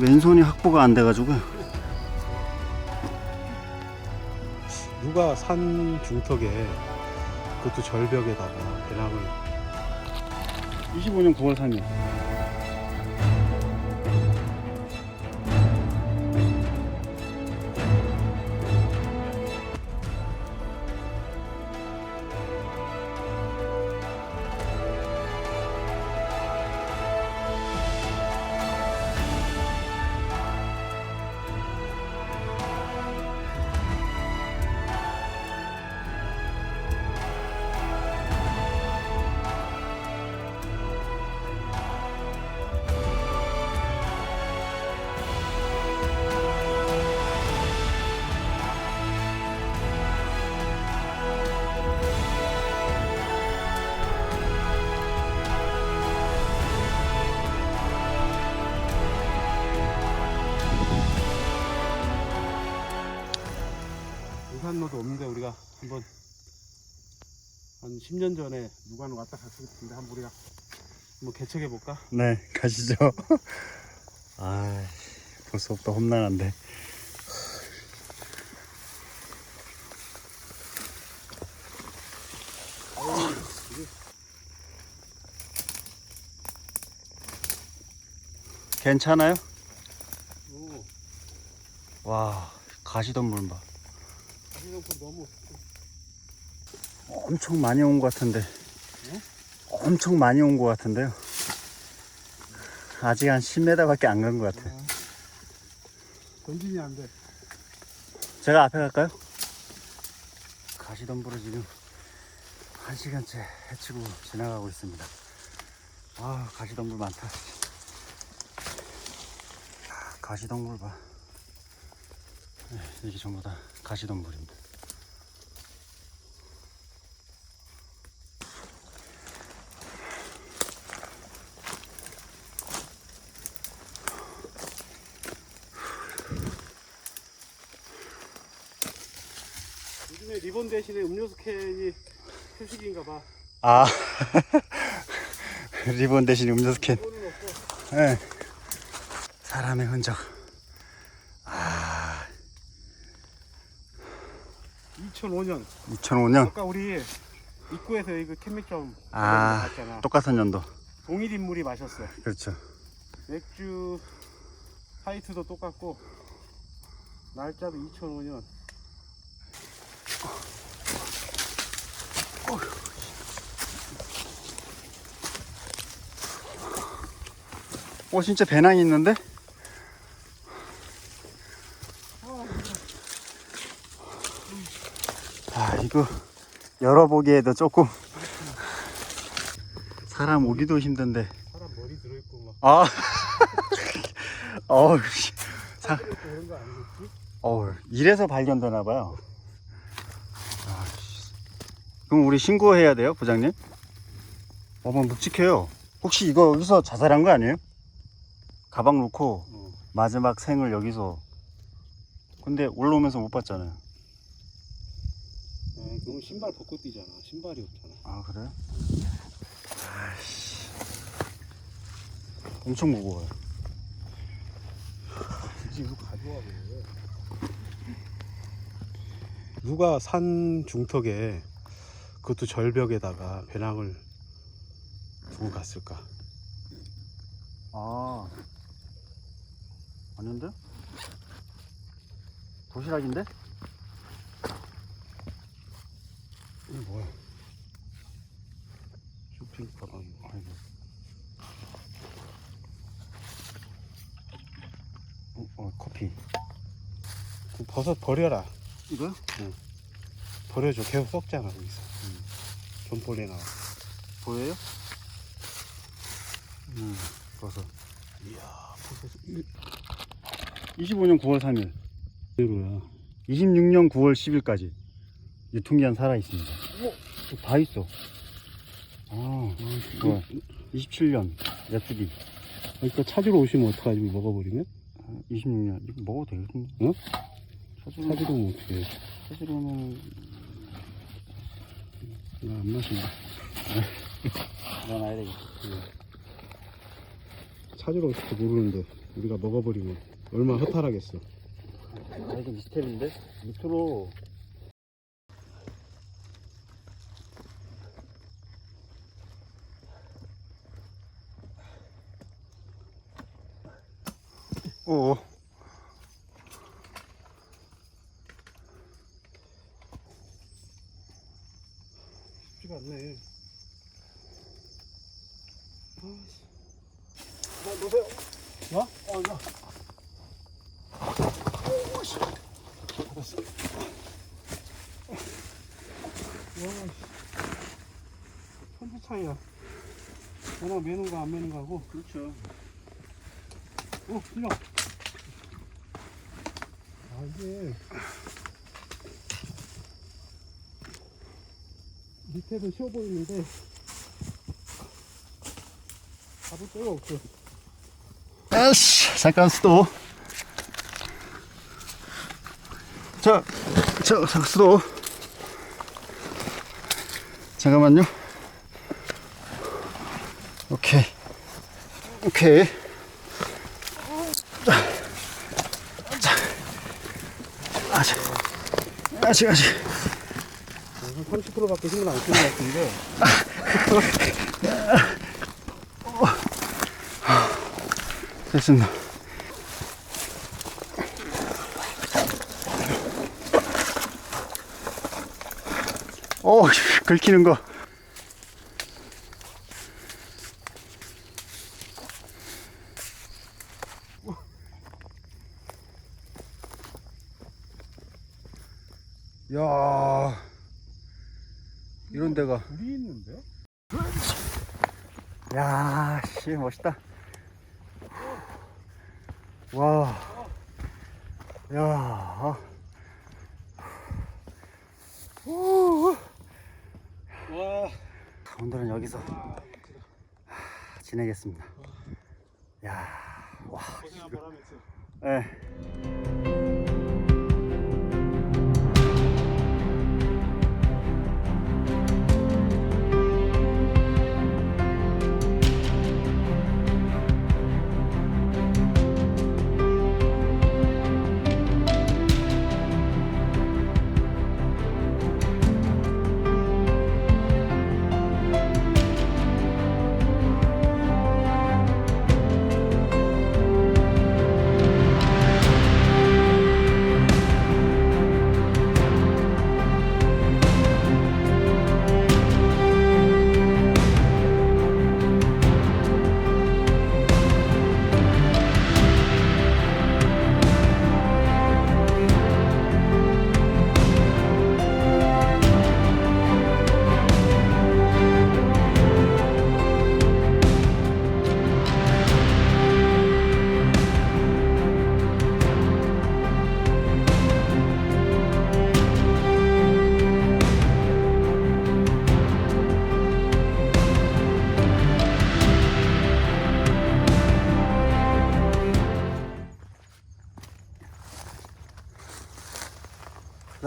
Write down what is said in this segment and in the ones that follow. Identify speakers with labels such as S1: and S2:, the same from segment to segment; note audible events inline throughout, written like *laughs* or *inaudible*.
S1: 왼손이 확보가 안 돼가지고.
S2: 누가 산 중턱에 그것도 절벽에다가 배낭을.
S1: 25년 9월 3일
S2: 산로도 없는데 우리가 한번 한 10년 전에 누가는 왔다 갔을 텐데 한번 우리가 한번 개척해 볼까?
S1: 네 가시죠 *laughs* 아 벌써부터 험난한데 괜찮아요?
S2: 오,
S1: 와 가시덤불 봐
S2: 너무
S1: 엄청 많이 온 것 같은데 엄청 많이 온 것 같은데요 아직 한 10m밖에 안 간 것 같아요
S2: 전진이 안 돼.
S1: 제가 앞에 갈까요? 가시덤불을 지금 한 시간째 헤치고 지나가고 있습니다. 아 가시덤불 많다. 아, 가시덤불 봐. 네, 이게 전부 다 가시덤불입니다.
S2: 리본 대신에 음료수 캔이 표식인가 봐.
S1: 아 *laughs* 리본 대신 음료수 캔. 네. 사람의 흔적. 아
S2: 2005년.
S1: 2005년.
S2: 아까 우리 입구에서 이거 캔맥점
S1: 아. 똑같은 연도.
S2: 동일 인물이 마셨어.
S1: 그렇죠.
S2: 맥주 화이트도 똑같고 날짜도 2005년.
S1: 어 진짜 배낭이 있는데? 아 이거 열어보기에도 조금 사람 오기도 힘든데
S2: 사람 머리 들어있고 막
S1: 아 *laughs* 어우 씨. 사? 어우 이래서 발견되나 봐요 아, 씨. 그럼 우리 신고해야 돼요 부장님? 어머 묵직해요 혹시 이거 여기서 자살한 거 아니에요? 가방 놓고
S2: 어.
S1: 마지막 생을 여기서 근데 올라오면서 못 봤잖아요
S2: 아, 그건 신발 벗고 뛰잖아. 신발이 없잖아.
S1: 아 그래요? 아이씨 엄청 무거워요
S2: 굳이 이거 가져와 왜? 누가 산 중턱에 그것도 절벽에다가 배낭을 두고 갔을까?
S1: 아 아닌데? 도시락인데?
S2: 이게 뭐야? 쇼핑 가방.
S1: 아이고. 어, 어 커피
S2: 그 버섯 버려라.
S1: 이거요?
S2: 버려줘. 계속 썩잖아 거기서. 전볼에 나와.
S1: 보여요? 음 버섯
S2: 이야, 버섯
S1: 25년 9월 3일
S2: 이대로야.
S1: 26년 9월 10일까지 유통기한 살아 있습니다. 다 있어. 아, 좋아. 27년 메뚜기.
S2: 그러니까 찾으러 오시면 어떡하지? 먹어버리면?
S1: 26년 이거 먹어도 되겠는데?
S2: 응?
S1: 찾으러
S2: 찾으러 오면 어떡해?
S1: 찾으러 오면
S2: 나안 마신다.
S1: 넣어놔야 되겠다.
S2: 찾으러 오실지 모르는데 우리가 먹어버리면 얼마나 허탈하겠어.
S1: 아 이거 미스테리인데? 밑으로 오
S2: 쉽지가 않네.
S1: 자, 놓으세요 야? 어, 야.
S2: 천지 차이야. 워낙 매는 거안 매는 거하고.
S1: 그렇죠
S2: 어, 틀려. 아, 이게. 밑에도 쉬워 보이는데. 잡을 데가 없어.
S1: 아씨 잠깐 수도 자, 자, 자 수도. 잠깐만요. 오케이. 오케이. 자, 자, 아직. 아직 아직.
S2: 한 30%밖에 힘을 안 쓰는 것 같은데.
S1: 됐습니다 오 *laughs* 긁히는 거 야 이런 데가
S2: 불이 있는데?
S1: 야, 씨, 멋있다. 와, 야, 오,
S2: 와.
S1: 오늘은 여기서 지내겠습니다. 야, 와,
S2: 고생 한번 하면서.
S1: 예.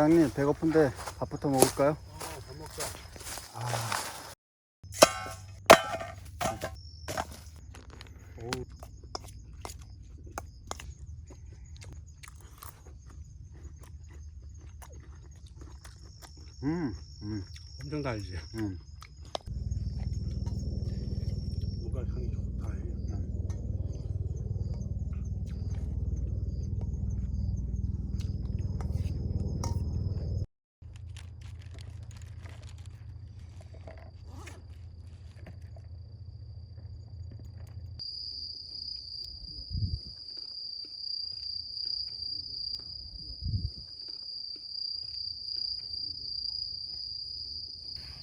S1: 사장님 배고픈데 밥부터 먹을까요?
S2: 아, 밥 먹자. 어우,
S1: 음, 음,
S2: 엄청 달지.
S1: 음.
S2: 누가 향이 좋다.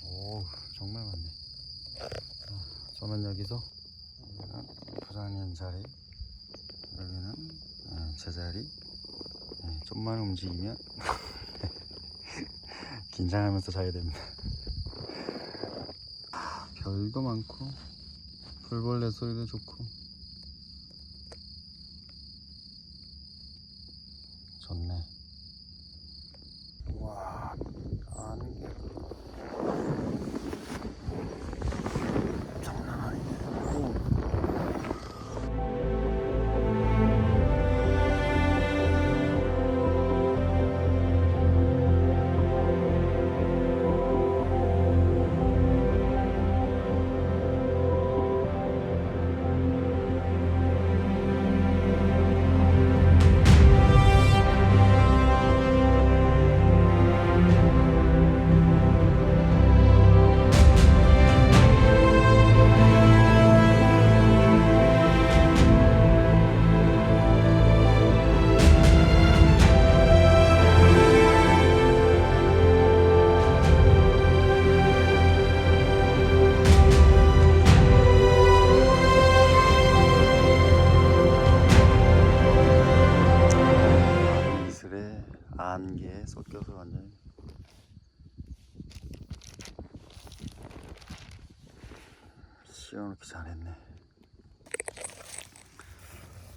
S1: 오, 정말 많네. 자, 저는 여기서 여기는 부장님 자리, 여기는 예, 제 자리. 예, 좀만 움직이면 *laughs* 긴장하면서 자야 됩니다. 아, 별도 많고 불벌레 소리도 좋고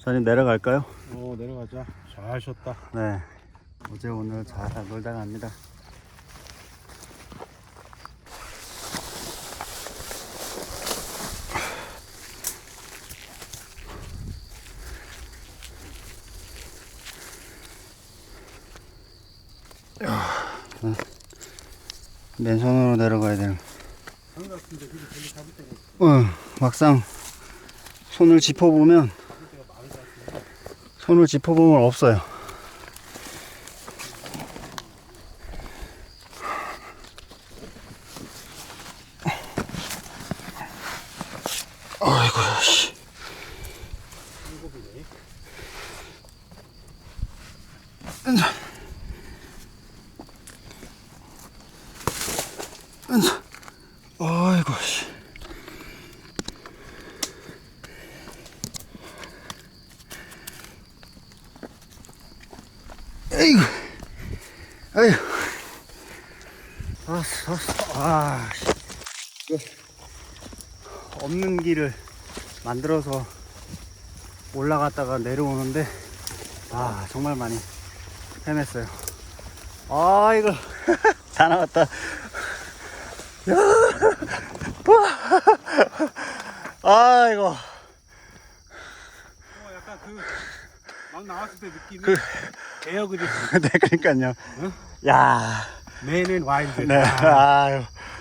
S1: 저님 내려갈까요?
S2: 어 내려가자 잘 쉬었다
S1: 네. 어제 오늘 잘 놀다 갑니다. 야, 맨손으로 내려가야 되는.
S2: 어,
S1: 막상 손을 짚어보면 손을 짚어보면 없어요. 아이고 씨. 에이구. 아이고. 알았어, 알았어. 아, 씨. 이거 없는 길을 만들어서 올라갔다가 내려오는데, 아, 정말 많이 헤맸어요. 아, 이거. *laughs* 다 나왔다. 아이고.
S2: 어 약간 그막 나왔을 때 느낌이
S1: 그-
S2: 에어 그리스 *laughs*
S1: 네, 그러니까요.
S2: 응?
S1: 야,
S2: 맨앤 와일드
S1: 네, 아유,